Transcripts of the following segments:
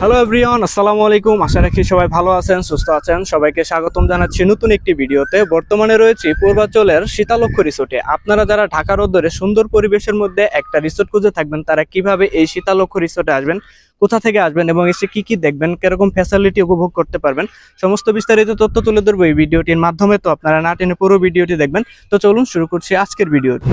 Hello everyone আসসালামু আলাইকুম আশা রাখি সবাই ভালো আছেন, সুস্থ আছেন। সবাইকে স্বাগতম জানাচ্ছি নতুন একটি ভিডিওতে। বর্তমানে রয়েছে পূর্বাঞ্চলের শীতালক্ষ রিসোর্টে আপনারা যারা ঢাকার উদ্দরে সুন্দর পরিবেশের মধ্যে একটা রিসোর্ট খুঁজে থাকবেন, তারা কীভাবে এই শীতালক্ষ রিসোর্টে আসবেন, কোথা থেকে আসবেন এবং এসে কি কি দেখবেন, কীরকম ফ্যাসিলিটি উপভোগ করতে পারবেন, সমস্ত বিস্তারিত তথ্য তুলে ধরবো এই ভিডিওটির মাধ্যমে। তো আপনারা না টেনে পুরো ভিডিওটি দেখবেন। তো চলুন শুরু করছি আজকের ভিডিওটি।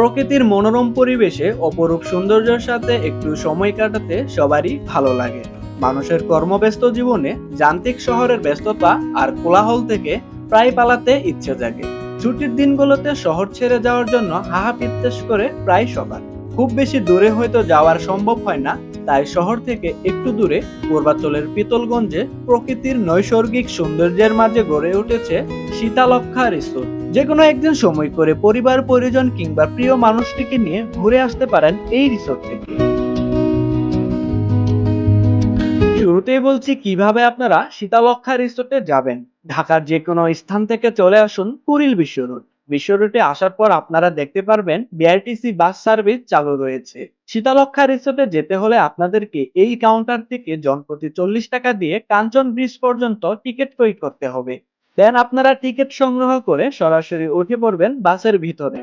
প্রকৃতির মনোরম পরিবেশে অপরূপ সৌন্দর্যের সাথে একটু সময় কাটাতে সবারই ভালো লাগে। মানুষের কর্মব্যস্ত জীবনে যান্ত্রিক শহরের ব্যস্ততা আর কোলাহল থেকে প্রায় পালাতে ইচ্ছে জাগে। ছুটির দিনগুলোতে শহর ছেড়ে যাওয়ার জন্য হাহা করে প্রায় সবার। খুব বেশি দূরে হয়তো যাওয়ার সম্ভব হয় না তাই শহর থেকে একটু দূরে পূর্বাঞ্চলের পিতলগঞ্জে প্রকৃতির নৈসর্গিক সৌন্দর্যের মাঝে গড়ে উঠেছে শীতালক্ষা রিসোর্ট যে কোনো একদিন সময় করে পরিবার, পরিজন কিংবা প্রিয় মানুষটিকে নিয়ে ঘুরে আসতে পারেন এই রিসোর্ট থেকে শুরুতেই বলছি, কীভাবে আপনারা শীতালক্ষা রিসোর্টে যাবেন? ঢাকার যে কোনো স্থান থেকে চলে আসুন কুড়িল বিশ্ব রোড। বিশ্ব রোডে আসার পর আপনারা দেখতে পারবেন বিআরটিসি বাস সার্ভিস চালু রয়েছে। শীতালক্ষা রিসোর্টে যেতে হলে আপনাদেরকে এই কাউন্টার থেকে জনপ্রতি চল্লিশ টাকা দিয়ে কাঞ্চন ব্রিজ পর্যন্ত টিকিট ক্রয় করতে হবে। দেন আপনারা টিকিট সংগ্রহ করে সরাসরি উঠে পড়বেন বাসের ভিতরে।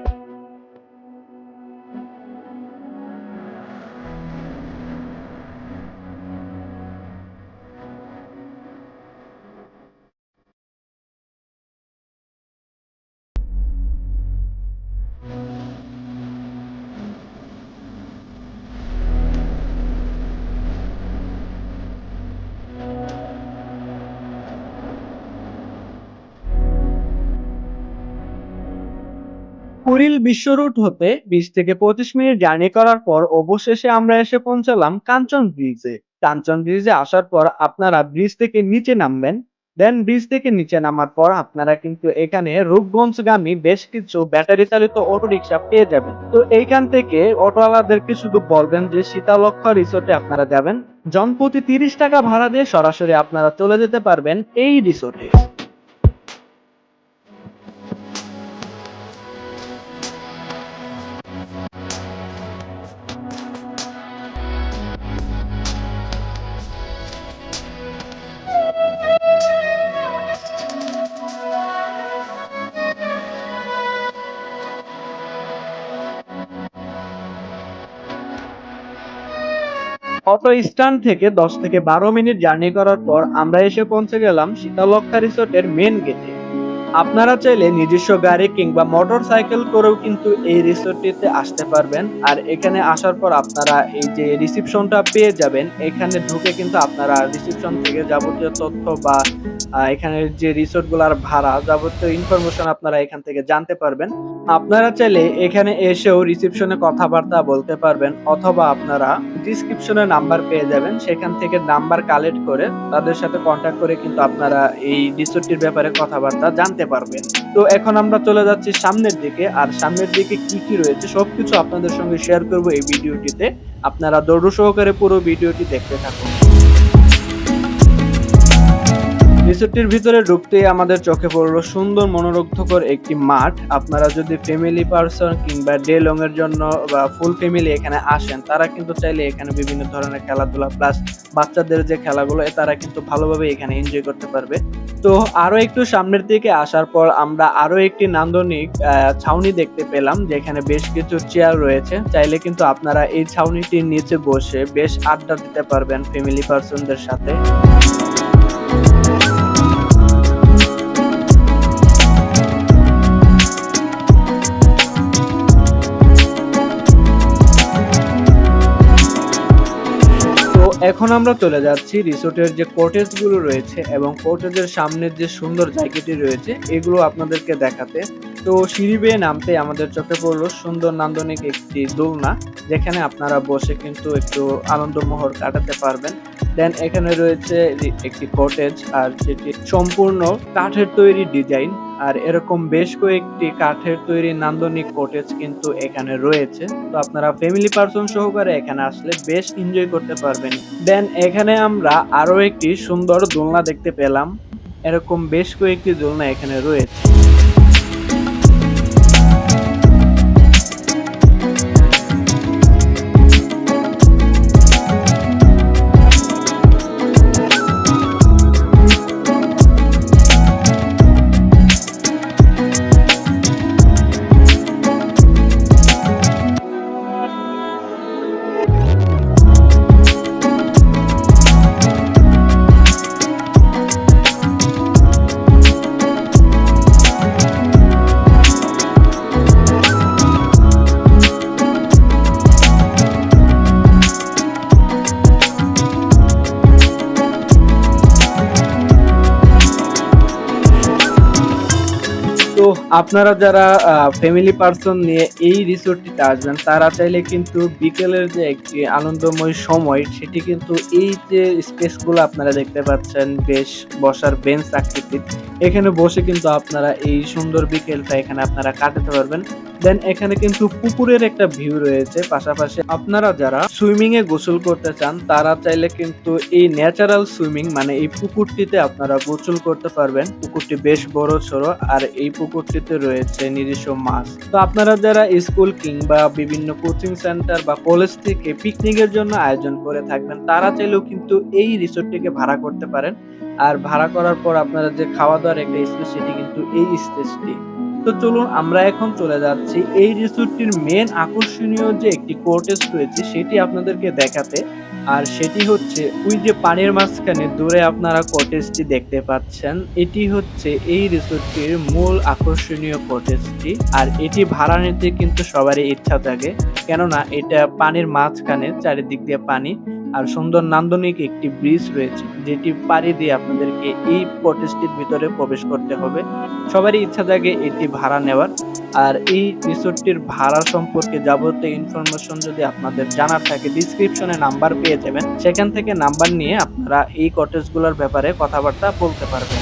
কুড়িল বিশ্ব রুট হতে বিশ থেকে পঁচিশ মিনিট জার্নি করার পর অবশেষে আমরা এসে পৌঁছালাম কাঞ্চন ব্রিজে। কাঞ্চন ব্রিজে আসার পর আপনারা ব্রিজ থেকে নিচে নামবেন। দেন ব্রিজ থেকে নিচে নামার পর আপনারা কিন্তু এখানে রূপগঞ্জগামী বেশ কিছু ব্যাটারি চালিত অটো রিক্সা পেয়ে যাবেন। তো এইখান থেকে অটোওয়ালাদেরকে শুধু বলবেন যে শীতালক্ষ রিসোর্টে আপনারা যাবেন? জনপ্রতি তিরিশ টাকা ভাড়া দিয়ে সরাসরি আপনারা চলে যেতে পারবেন এই রিসোর্টে। অটো স্ট্যান্ড থেকে দশ থেকে বারো মিনিট জার্নি করার পর আমরা এসে পৌঁছে গেলাম শীতলক্ষা রিসোর্টের মেন গেটে আপনারা চাইলে নিজস্ব গাড়ি কিংবা মোটর সাইকেল করেও কিন্তু এই রিসোর্টটিতে আসতে পারবেন। আর এখানে আসার পর আপনারা এই যে রিসিপশনটা পেয়ে যাবেন এখানে ঢুকে কিন্তু আপনারা রিসিপশন থেকে যাবতীয় তথ্য বা আহ, এখানের যে রিসোর্টগুলোর ভাড়া যাবতীয় ইনফরমেশন আপনারা এখান থেকে জানতে পারবেন। আপনারা চাইলে এখানে এসেও রিসিপশনে কথাবার্তা বলতে পারবেন অথবা আপনারা ডিসক্রিপশনে নাম্বার পেয়ে যাবেন। সেখান থেকে নাম্বার কালেক্ট করে তাদের সাথে কন্ট্যাক্ট করে কিন্তু আপনারা এই রিসোর্টটির ব্যাপারে কথাবার্তা জানতে পারবেন। তো এখন আমরা চলে যাচ্ছি সামনের দিকে, আর সামনের দিকে কি কি রয়েছে সবকিছু আপনাদের সঙ্গে শেয়ার করব এই ভিডিওটিতে। আপনারা দৌড় সহকারে পুরো ভিডিওটি দেখতে থাকুন। রিসোর্টটির ভিতরে ঢুকতেই আমাদের চোখে পড়ল সুন্দর মনোরুগ্ধকর একটি মাঠ। আপনারা যদি ফ্যামিলি পার্সন কিংবা ডে লং এর জন্য বা ফুল ফ্যামিলি এখানে আসেন, তারা কিন্তু চাইলে এখানে বিভিন্ন ধরনের খেলাধুলা প্লাস বাচ্চাদের যে খেলাগুলো তারা কিন্তু ভালোভাবে এখানে এনজয় করতে পারবে। তো আরও একটু সামনের দিকে আসার পর আমরা আরও একটি নান্দনিক ছাউনি দেখতে পেলাম, যেখানে বেশ কিছু চেয়ার রয়েছে। চাইলে কিন্তু আপনারা এই ছাউনিটির নিচে বসে বেশ আড্ডা দিতে পারবেন ফ্যামিলি পার্সনদের সাথে। এখন আমরা চলে যাচ্ছি রিসোর্টের যে কোটেজগুলো রয়েছে এবং কটেজের সামনের যে সুন্দর জায়গাটি রয়েছে, এগুলো আপনাদেরকে দেখাতে। তো সিঁড়ি বেয়ে নামতে আমাদের চোখে পড়ল সুন্দর নান্দনিক একটি দোলনা, যেখানে আপনারা বসে কিন্তু একটু আনন্দমোহর কাটাতে পারবেন। দেন এখানে রয়েছে একটি কটেজ আর যেটি সম্পূর্ণ কাঠের তৈরি ডিজাইন আর এরকম বেশ কয়েকটি কাঠের তৈরি নান্দনিক কটেজ কিন্তু এখানে রয়েছে। তো আপনারা ফ্যামিলি পার্সন সহকারে এখানে আসলে বেশ এনজয় করতে পারবেন। দেন এখানে আমরা আরও একটি সুন্দর দোলনা দেখতে পেলাম। এরকম বেশ কয়েকটি দোলনা এখানে রয়েছে। আপনারা যারা ফ্যামিলি পার্সন নিয়ে এই রিসোর্টটিতে আসবেন, তারা চাইলে কিন্তু বিকেলের যে একটি আনন্দময় সময়, সেটি কিন্তু এই যে স্পেসগুলো আপনারা দেখতে পাচ্ছেন, বেশ বসার বেঞ্চ আকৃতির, এখানে বসে কিন্তু আপনারা এই সুন্দর বিকেলটা এখানে আপনারা কাটাতে পারবেন। দেন এখানে কিন্তু পুকুরের একটা ভিউ রয়েছে। পাশাপাশি আপনারা যারা সুইমিং এ গোসল করতে চান, তারা চাইলে কিন্তু এই ন্যাচারাল সুইমিং মানে এই পুকুরটিতে আপনারা গোসল করতে পারবেন। পুকুরটি বেশ বড় সড়ো আর এই পুকুরটিতে রয়েছে নিজস্ব মাছ তো আপনারা যারা স্কুল কিংবা বিভিন্ন কোচিং সেন্টার বা কলেজ থেকে পিকনিকের জন্য আয়োজন করে থাকবেন, তারা চাইলেও কিন্তু এই রিসোর্টটিকে ভাড়া করতে পারেন। আর ভাড়া করার পর আপনারা যে খাওয়া দাওয়ার একটা স্পেস সেটি কিন্তু এই স্পেসটি তো চলুন আমরা এখন চলে যাচ্ছি। এই রিসোর্টটির মেন আকর্ষণীয় যে একটি কোর্টেজ রয়েছে, সেটি আপনাদেরকে দেখাতে। আর সেটি হচ্ছে ওই যে পানির মাঝখানে দূরে আপনারা কটেজটি দেখতে পাচ্ছেন, এটি হচ্ছে এই রিসোর্টটির মূল আকর্ষণীয় কটেজটি আর এটি ভাড়া নিতে কিন্তু সবারই ইচ্ছা থাকে। কেননা এটা পানির মাঝখানে চারিদিক দিয়ে পানি। আর সুন্দর নান্দনিক একটি ব্রিজ রয়েছে, যেটি পাড়ি দিয়ে আপনাদেরকে এই কটেজটির ভিতরে প্রবেশ করতে হবে। সবারই ইচ্ছা থাকে এটি ভাড়া নেওয়ার। আর এই রিসোর্টটির ভাড়া সম্পর্কে যাবতীয় ইনফরমেশন যদি আপনাদের জানার থাকে, ডিসক্রিপশনে নাম্বার পেয়ে যাবেন। সেখান থেকে নাম্বার নিয়ে আপনারা এই কটেজগুলোর ব্যাপারে কথাবার্তা বলতে পারবেন।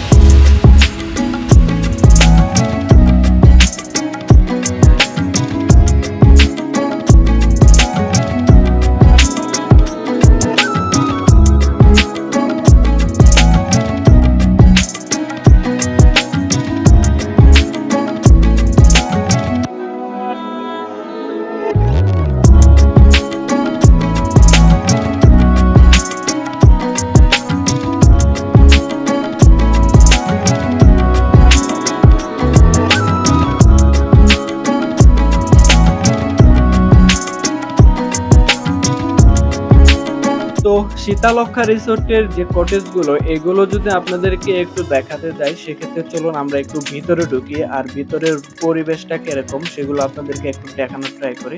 তো সীতালক্ষা রিসোর্টের যে কটেজগুলো এগুলো যদি আপনাদেরকে একটু দেখাতে যাই, সেক্ষেত্রে চলুন আমরা একটু ভিতরে ঢুকি আর ভিতরের পরিবেশটা কীরকম, সেগুলো আপনাদেরকে একটু দেখানোর ট্রাই করি।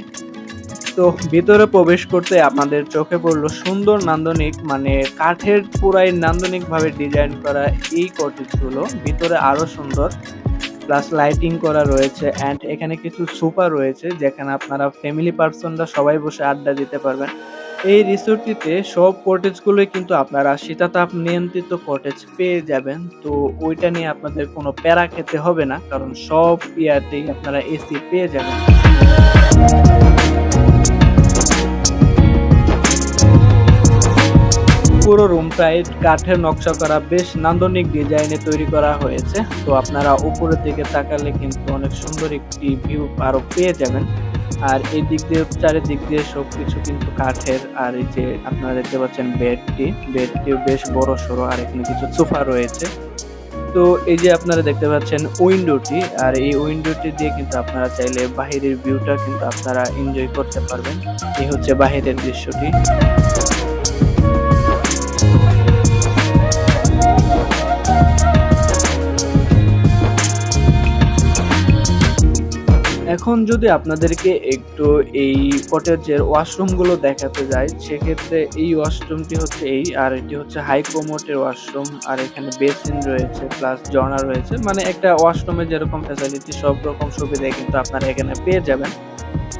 তো ভিতরে প্রবেশ করতে আমাদের চোখে পড়ল সুন্দর নান্দনিক মানে কাঠের পুরাই নান্দনিক ভাবে ডিজাইন করা এই কটেজগুলো ভিতরে আরও সুন্দর প্লাস লাইটিং করা রয়েছে এন্ড এখানে কিছু সোফা রয়েছে, যেখানে আপনারা ফ্যামিলি পার্সনরা সবাই বসে আড্ডা দিতে পারবেন। এই রিসোর্টটিতে সব কটেজগুলোই কিন্তু আপনারা শীতাতাপ নিয়ন্ত্রিত কটেজ পেয়ে যাবেন। তো ওইটা নিয়ে আপনাদের কোনো প্যারা খেতে হবে না, কারণ সব ইয়াতেই আপনারা এসি পেয়ে যাবেন। পুরো রুমটাই কাঠের নকশা করা বেশ নান্দনিক ডিজাইনে তৈরি করা হয়েছে। তো আপনারা উপরের দিকে তাকালে কিন্তু অনেক সুন্দর একটি ভিউ আরও পেয়ে যাবেন। আর এই দিক দিয়ে, চারিদিক দিয়ে সবকিছু কিন্তু কাঠের, আর এই যে আপনারা দেখতে পাচ্ছেন বেডটি বেডটি বেশ বড় সড়ো, আর এখানে কিছু সোফা রয়েছে। তো এই যে আপনারা দেখতে পাচ্ছেন উইন্ডোটি, আর এই উইন্ডোটি দিয়ে কিন্তু আপনারা চাইলে বাহিরের ভিউটা কিন্তু আপনারা এনজয় করতে পারবেন। এই হচ্ছে বাহিরের দৃশ্যটি। এখন যদি আপনাদেরকে একটু এই কটেজের ওয়াশরুমগুলো দেখাতে যাই, সেক্ষেত্রে এই ওয়াশরুমটি হচ্ছে এই, আর এটি হচ্ছে হাই কোমোটের ওয়াশরুম, আর এখানে বেসিন রয়েছে, প্লাস জর্না রয়েছে। মানে একটা ওয়াশরুমে যেরকম ফ্যাসিলিটি সব রকম সুবিধা কিন্তু আপনারা এখানে পেয়ে যাবেন।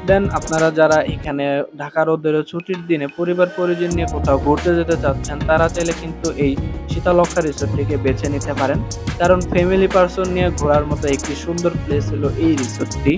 দেন আপনারা যারা এখানে ঢাকা রোদের ছুটির দিনে পরিবার পরিজন নিয়ে কোথাও ঘুরতে যেতে চাচ্ছেন, তারা চাইলে কিন্তু এই শীতলক্ষা রিসোর্টটিকে বেছে নিতে পারেন। কারণ ফ্যামিলি পার্সন নিয়ে ঘোরার মতো একটি সুন্দর প্লেস হলো এই রিসোর্টটি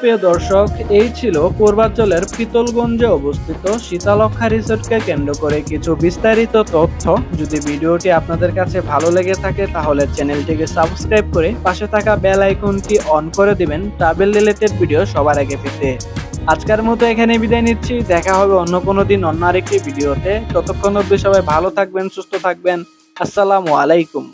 প্রিয় দর্শক, এই ছিল পূর্বাঞ্চলের পিতলগঞ্জে অবস্থিত শীতালক্ষা রিসোর্টকে কেন্দ্র করে কিছু বিস্তারিত তথ্য। যদি ভিডিওটি আপনাদের কাছে ভালো লেগে থাকে, তাহলে চ্যানেলটিকে সাবস্ক্রাইব করে পাশে থাকা বেল আইকনটি অন করে দিবেন ট্রাভেল রিলেটেড ভিডিও সবার আগে পেতে। আজকের মতো এখানে বিদায় নিচ্ছি। দেখা হবে অন্য কোনো দিন অন্য আরেকটি ভিডিওতে ততক্ষণ অব্দি সবাই ভালো থাকবেন, সুস্থ থাকবেন। আসসালামু আলাইকুম।